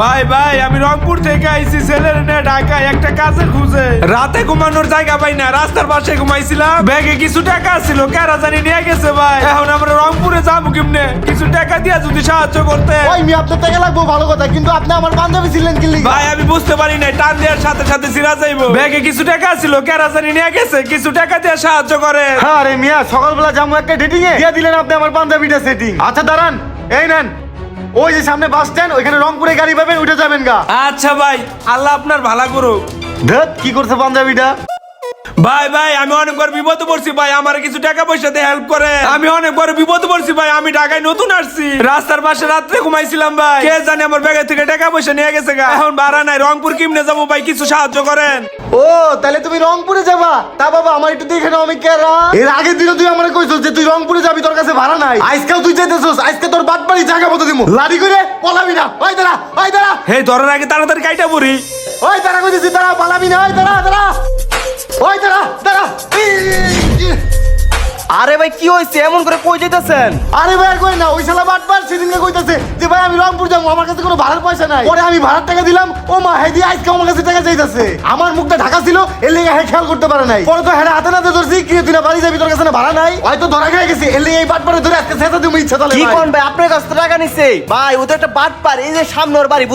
ভাই ভাই আমি রংপুর থেকে আইছি ছেলের নিয়ে ঢাকায় একটা কাজে খুঁজে। রাতে ঘুমানোর জায়গা পাই না রাস্তার পাশে ঘুমাইছিলাম। ব্যাগে কিছু টাকা ছিল কারা জানি নিয়ে গেছে ভাই। এখন আমরা রংপুরে যাব কেমনে? কিছু টাকা দিয়া যদি সাহায্য করতে। ওই মি আপনার টাকা লাগবো ভালো কথা কিন্তু আপনি আমার বান্ধবী ছিলেন কি লিগা? ভাই আমি বুঝতে পারি নাই টান দেওয়ার সাথে সাথে সিরা যাইবো। ব্যাগে কিছু টাকা ছিল কারা জানি নিয়ে গেছে কিছু টাকা দিয়ে সাহায্য করে। হ্যাঁ রে মিয়া সকালবেলা যাব একটা ডেটিং এ দিয়ে দিলেন আপনি আমার বান্ধবীটা সেটিং আচ্ছা দাঁড়ান এই নেন। ওই যে সামনে বাস স্ট্যান্ড ওইখানে রংপুরে গাড়ি পাবেন উঠে যাবেন গা। আচ্ছা ভাই আল্লাহ আপনার ভালো করুক। ধত কি করছে বান্ধবীটা ভাই ভাই আমি অনেক বড় বিপদে পড়ছি ভাই আমার কিছু টাকা পয়সা দিয়ে হেল্প করে। আমি অনেক বড় বিপদে পড়ছি ভাই আমি ঢাকায় নতুন আসছি। রাস্তার পাশে রাত্রে ঘুমাইছিলাম ভাই। কে জানে আমার ব্যাগের থেকে টাকা পয়সা নিয়ে গেছে গা। এখন ভাড়া নাই রংপুর কিমনে যাব ভাই কিছু সাহায্য করেন। ও তাহলে তুমি রংপুরে যাবা? তা বাবা আমার একটু দেখে নাও আমি কেরা। এর আগের দিনও তুই আমারে কইছস যে তুই রংপুরে যাবি তোর কাছে ভাড়া নাই। আজকেও তুই যাইতেছস আজকে তোর বাদ বাড়ি জায়গা মতো দিমু। লাড়ি করে পলাবি না। ওই দাঁড়া ওই দাঁড়া। হে ধরার আগে তাড়াতাড়ি কাইটা পড়ি। ওই দাঁড়া কইতেছি দাঁড়া পালাবি না ওই দাঁড়া দাঁড়া। ওই দাঁড়া দাঁড়া। আরে ভাই কি হয়েছে? এমন করে কই যেতেছেন আরে ভাই আর কই না ওই শালা বাটবার সেদিনকে কইতাছে যে ভাই আমি রংপুর যাব আমার কাছে কোনো ভাড়ার পয়সা নাই। পরে আমি ভাড়ার টাকা দিলাম ও মা হেদি আজকে আমার কাছে টাকা চাইতাছে। আমার মুখটা ঢাকা ছিল এর লেগে হ্যাঁ খেয়াল করতে পারে নাই। পরে তো হ্যাঁ হাতে নাতে ধরছি কি যাবি তোর কাছে না ভাড়া নাই? হয়তো ধরা খেয়ে গেছি। এর লেগে এই বাটবারে ধরে আজকে তুমি ইচ্ছা তাহলে কি কোন ভাই? আপনার কাছ টাকা নিছে। ভাই ওদের একটা বাট পার এই যে সামনে ওর বাড়ি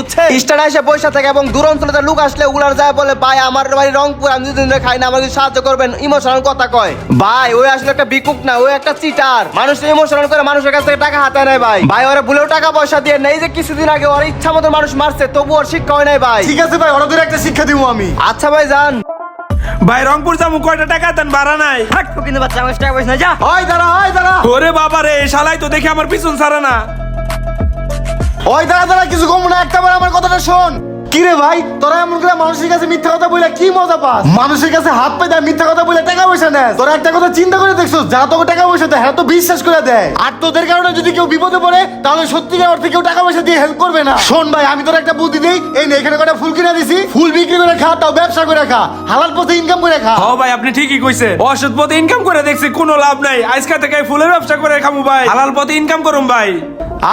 স্টার এসে পয়সা থাকে এবং দূর অঞ্চলে লোক আসলে ওগুলার যায় বলে ভাই আমার বাড়ি রংপুর আমি দুদিন ধরে খাই না আমাকে সাহায্য করবেন। ইমোশনাল কথা কয়। ভাই ওই আসলে একটা বিকুক না ওই একটা চিটার মানুষ ইমোশনাল করে মানুষের কাছ থেকে টাকা হাতে নেয় ভাই। ভাই ওরা ভুলেও টাকা পয়সা দিয়ে নেই যে কিছুদিন আগে ওর ইচ্ছা মতো মানুষ মারছে তবু ওর শিক্ষা হয় নাই ভাই। ঠিক আছে ভাই ওরা ধরে একটা শিক্ষা দিব আমি। আচ্ছা ভাই যান। ভাই রংপুর যাব কয়টা টাকা দেন? বাড়া নাই। কিন্তু বাচ্চা আমার টাকা পয়সা যা। ওই দাঁড়া ওই দাঁড়া। ওরে বাবা রে শালাই তো দেখে আমার পিছন ছাড়ে না। ওই দাঁড়া দাঁড়া কিছু কম না একটা বার আমার কথাটা শোন। কি রে ভাই তোরা এমন করে মানুষের কাছে মিথ্যা কথা বলে কি মজা পাস? মানুষের কাছে হাত পাই দেয় মিথ্যা কথা বলে টাকা পয়সা নেয় তোরা একটা কথা চিন্তা করে দেখছ যারা তোকে টাকা পয়সা দেয় হ্যাঁ তো বিশ্বাস করে দেয়। আর তোদের কারণে যদি কেউ বিপদে পড়ে তাহলে সত্যিকার অর্থে কেউ টাকা পয়সা দিয়ে হেল্প করবে না। শোন ভাই আমি তোর একটা বুদ্ধি দিই। এই নে এখানে কটা ফুল কিনে দিছি। ফুল বিক্রি করে খা তাও ব্যবসা করে খা। হালাল পথে ইনকাম করে খা। হ ভাই আপনি ঠিকই কইছে। অসৎ পথে ইনকাম করে দেখছি কোনো লাভ নাই। আজকে থেকে ফুলের ব্যবসা করে খামু ভাই। হালাল পথে ইনকাম করুম ভাই।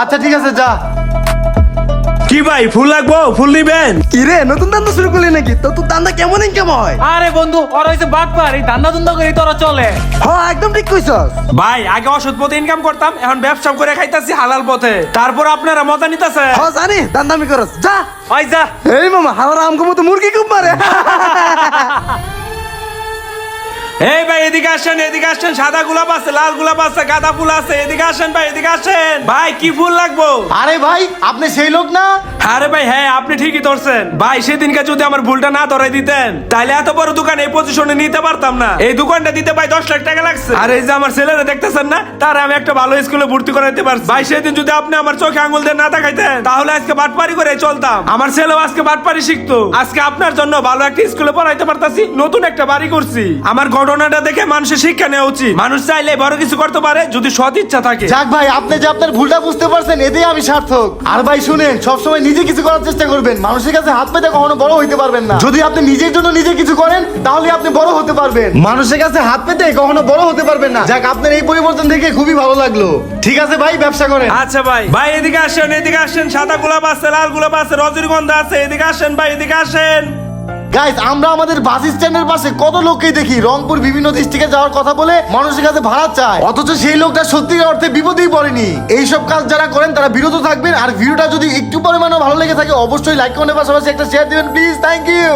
আচ্ছা ঠিক আছে যা। কি ভাই ফুল লাগবো? ফুল নিবেন? কি রে নতুন দান্দা শুরু করলি নাকি? তো তোর দান্দা কেমন ইনকাম হয়? আরে বন্ধু ওরা হইছে বাটপার এই ধান্দা ধুন্দা করে তোরা চলে। হ্যাঁ একদম ঠিক কইছস। ভাই আগে অসৎ পথে ইনকাম করতাম এখন ব্যবসা করে খাইতাছি হালাল পথে। তারপর আপনারা মজা নিতেছে হ্যাঁ জানি দান্দামি করস। যা। ওই যা। এই মামা হালার আমগো মতো মুরগি খুব মারে। এই ভাই এদিকে আসেন এদিকে আসেন। সাদা গোলাপ আছে লাল গোলাপ আছে গাঁদা ফুল আছে। এদিকে আসেন ভাই এদিকে আসেন। ভাই কি ফুল লাগবো? আরে ভাই আপনি সেই লোক না? আরে ভাই হ্যাঁ আপনি ঠিকই ধরছেন। ভাই সেদিনকে যদি আমার ভুলটা না ধরে দিতেন তাহলে এত বড় দোকান এই পজিশনে নিতে পারতাম না। এই দোকানটা দিতে ভাই দশ লাখ টাকা লাগছে। আর এই যে আমার ছেলেরা দেখতেছেন না তার আমি একটা ভালো স্কুলে ভর্তি করাইতে পারছি। ভাই সেদিন যদি আপনি আমার চোখে আঙুল দিয়ে না দেখাইতেন তাহলে আজকে বাটপারি করে চলতাম। আমার ছেলেও আজকে বাটপারি শিখতো। আজকে আপনার জন্য ভালো একটা স্কুলে পড়াইতে পারতাছি নতুন একটা বাড়ি করছি। আমার ঘটনাটা দেখে মানুষের শিক্ষা নেওয়া উচিত। মানুষ চাইলে বড় কিছু করতে পারে যদি সৎ ইচ্ছা থাকে। যাক ভাই আপনি যে আপনার ভুলটা বুঝতে পারছেন এতেই আমি সার্থক। আর ভাই শুনেন সবসময় নিজে কিছু করার চেষ্টা করবেন। মানুষের কাছে হাত পেতে কখনো বড় হইতে পারবেন না। যদি আপনি নিজের জন্য নিজে কিছু করেন তাহলে আপনি বড় হতে পারবেন। মানুষের কাছে হাত পেতে কখনো বড় হতে পারবেন না। যাক আপনার এই পরিবর্তন দেখে খুবই ভালো লাগল। ঠিক আছে ভাই ব্যবসা করেন। আচ্ছা ভাই। ভাই এদিকে আসেন এদিকে আসেন। সাদা গোলাপ আছে লাল গোলাপ আছে রজনীগন্ধা আছে। এদিকে আসেন ভাই এদিকে আসেন। গাইস আমরা আমাদের বাস স্ট্যান্ডের পাশে কত লোককে দেখি? রংপুর বিভিন্ন ডিস্ট্রিক্টে যাওয়ার কথা বলে মানুষের কাছে ভাড়া চায়। অথচ সেই লোকটা সত্যি অর্থে বিপদেই পড়েনি। এইসব কাজ যারা করেন, তারা বিরত থাকবেন। আর ভিডিওটা যদি একটু পরিমাণও ভালো লেগে থাকে, অবশ্যই লাইক কমেন্টের পাশাপাশি একটা শেয়ার দিবেন। Please thank you